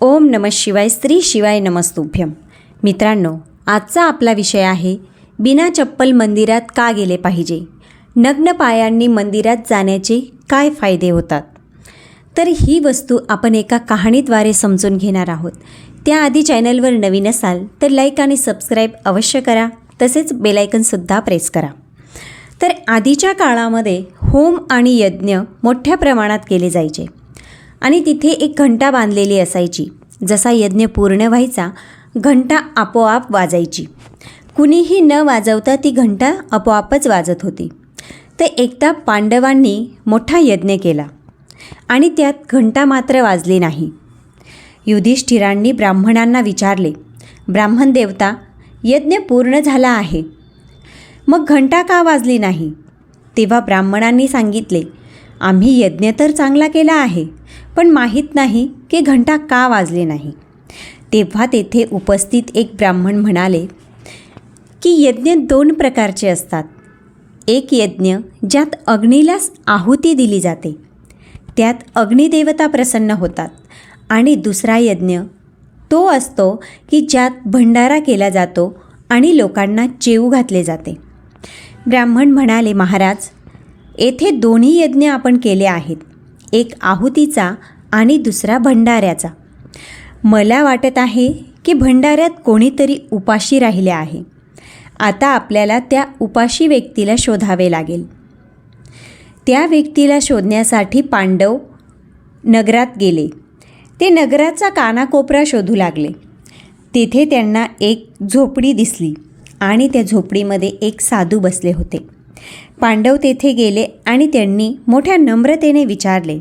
ओम नम शिवाय स्त्री शिवाय नमस्तुभ्यम. मित्रांनो आजचा आपला विषय आहे बिना चप्पल मंदिरात का गेले पाहिजे? नग्न पायांनी मंदिरात जाण्याचे काय फायदे होतात? तर ही वस्तू आपण एका कहाणीद्वारे समजून घेणार आहोत. त्याआधी चॅनलवर नवीन असाल तर लाईक आणि सबस्क्राईब अवश्य करा तसेच बेलायकनसुद्धा प्रेस करा. तर आधीच्या काळामध्ये होम आणि यज्ञ मोठ्या प्रमाणात केले जायचे. आणि तिथे एक घंटा बांधलेली असायची. जसा यज्ञ पूर्ण व्हायचा घंटा आपोआप वाजायची. कुणीही न वाजवता ती घंटा आपोआपच वाजत होती. तर एकदा पांडवांनी मोठा यज्ञ केला आणि त्यात घंटा मात्र वाजली नाही. युधिष्ठिरांनी ब्राह्मणांना विचारले ब्राह्मण देवता यज्ञ पूर्ण झाला आहे. मग घंटा का वाजली नाही? तेव्हा ब्राह्मणांनी सांगितले आम्ही यज्ञ तर चांगला केला आहे पण माहीत नाही की घंटा का वाजले नाही. तेव्हा तेथे उपस्थित एक ब्राह्मण म्हणाले की यज्ञ दोन प्रकारचे असतात. एक यज्ञ ज्यात अग्नीलाच आहुती दिली जाते. त्यात अग्निदेवता प्रसन्न होतात. आणि दुसरा यज्ञ तो असतो की ज्यात भंडारा केला जातो आणि लोकांना जेऊ घातले जाते. ब्राह्मण म्हणाले महाराज येथे दोन्ही यज्ञ आपण केले आहेत. एक आहुतीचा आणि दुसरा भंडाऱ्याचा. मला वाटत आहे की भंडाऱ्यात कोणीतरी उपाशी राहिले आहे. आता आपल्याला त्या उपाशी व्यक्तीला शोधावे लागेल. त्या व्यक्तीला शोधण्यासाठी पांडव नगरात गेले. ते नगराचा कानाकोपरा शोधू लागले. तेथे त्यांना एक झोपडी दिसली आणि त्या झोपडीमध्ये एक साधू बसले होते. पांडव तेथे गेले आणि त्यांनी मोठ्या नम्रतेने विचारले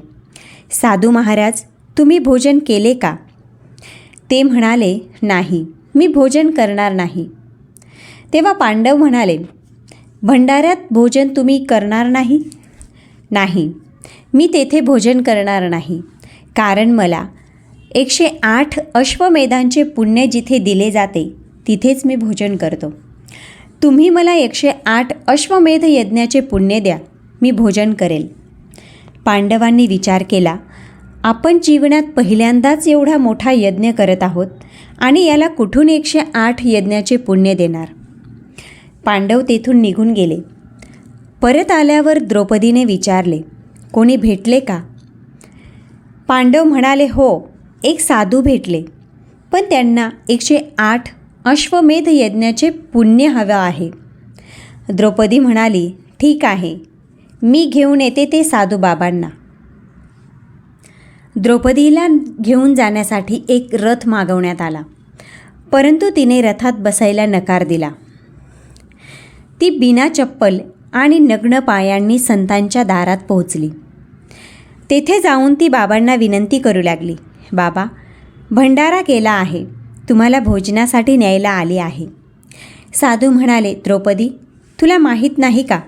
साधू महाराज तुम्ही भोजन केले का? ते म्हणाले नाही मी भोजन करणार नाही. तेव्हा पांडव म्हणाले भंडाऱ्यात भोजन तुम्ही करणार नाही? नाही मी तेथे भोजन करणार नाही. कारण मला एकशे आठ अश्वमेधांचे पुण्य जिथे दिले जाते तिथेच मी भोजन करतो. तुम्ही मला एकशे आठ अश्वमेध यज्ञाचे पुण्य द्या. मी भोजन करेल. पांडवांनी विचार केला आपण जीवनात पहिल्यांदाच एवढा मोठा यज्ञ करत आहोत आणि याला कुठून एकशे आठ यज्ञाचे पुण्य देणार? पांडव तेथून निघून गेले. परत आल्यावर द्रौपदीने विचारले कोणी भेटले का? पांडव म्हणाले हो एक साधू भेटले. पण त्यांना एकशे आठ अश्वमेध यज्ञाचे पुण्य हवं आहे. द्रौपदी म्हणाली ठीक आहे मी घेऊन येते ते साधू बाबांना. द्रौपदीला घेऊन जाण्यासाठी एक रथ मागवण्यात आला. परंतु तिने रथात बसायला नकार दिला. ती बिना चप्पल आणि नग्न पायांनी संतांच्या दारात पोहोचली. तेथे जाऊन ती बाबांना विनंती करू लागली बाबा भंडारा केला आहे. तुम्हाला भोजनासाठी न्यायला आली आहे. साधू म्हणाले द्रौपदी तुला माहीत नाही का?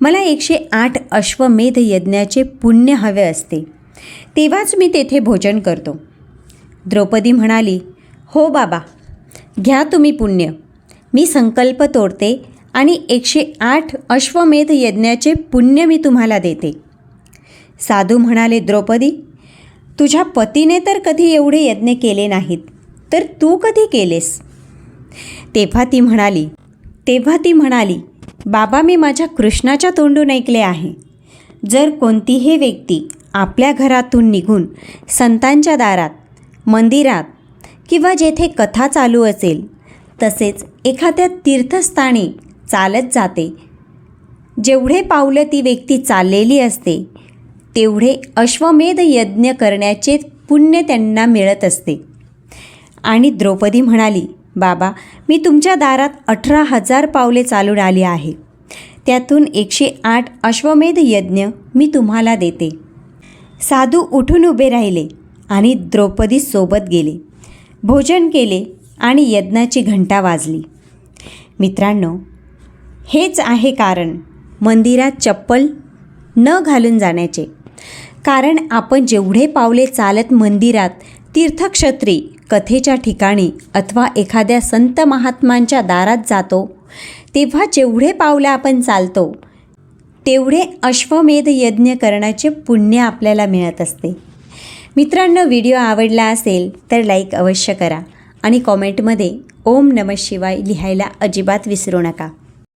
मला एकशे आठ अश्वमेध यज्ञाचे पुण्य हवे असते. तेव्हाच मी तेथे भोजन करतो. द्रौपदी म्हणाली हो बाबा घ्या तुम्ही पुण्य. मी संकल्प तोडते आणि एकशे आठ अश्वमेध यज्ञाचे पुण्य मी तुम्हाला देते. साधू म्हणाले द्रौपदी तुझ्या पतीने तर कधी एवढे यज्ञ केले नाहीत. तर तू कधी केलेस तेव्हा ती म्हणाली तेव्हा ती म्हणाली बाबा मी माझ्या कृष्णाच्या तोंडून ऐकले आहे. जर कोणतीही व्यक्ती आपल्या घरातून निघून संतांच्या दारात मंदिरात किंवा जेथे कथा चालू असेल तसेच एखाद्या तीर्थस्थानी चालत जाते जेवढे पावलं ती व्यक्ती चाललेली असते तेवढे अश्वमेध यज्ञ करण्याचे पुण्य त्यांना मिळत असते. आणि द्रौपदी म्हणाली बाबा मी तुमच्या दारात अठरा हजार पावले चालून आली आहे. त्यातून एकशे आठ अश्वमेध यज्ञ मी तुम्हाला देते. साधू उठून उभे राहिले आणि द्रौपदी सोबत गेले. भोजन केले आणि यज्ञाची घंटा वाजली. मित्रांनो हेच आहे कारण मंदिरात चप्पल न घालून जाण्याचे. कारण आपण जेवढे पावले चालत मंदिरात तीर्थक्षत्री कथेच्या ठिकाणी अथवा एखाद्या संत महात्मांच्या दारात जातो तेव्हा जेवढे पावले आपण चालतो तेवढे अश्वमेध यज्ञ करण्याचे पुण्य आपल्याला मिळत असते. मित्रांनो व्हिडिओ आवडला असेल तर लाईक अवश्य करा आणि कॉमेंटमध्ये ओम नम शिवाय लिहायला अजिबात विसरू नका.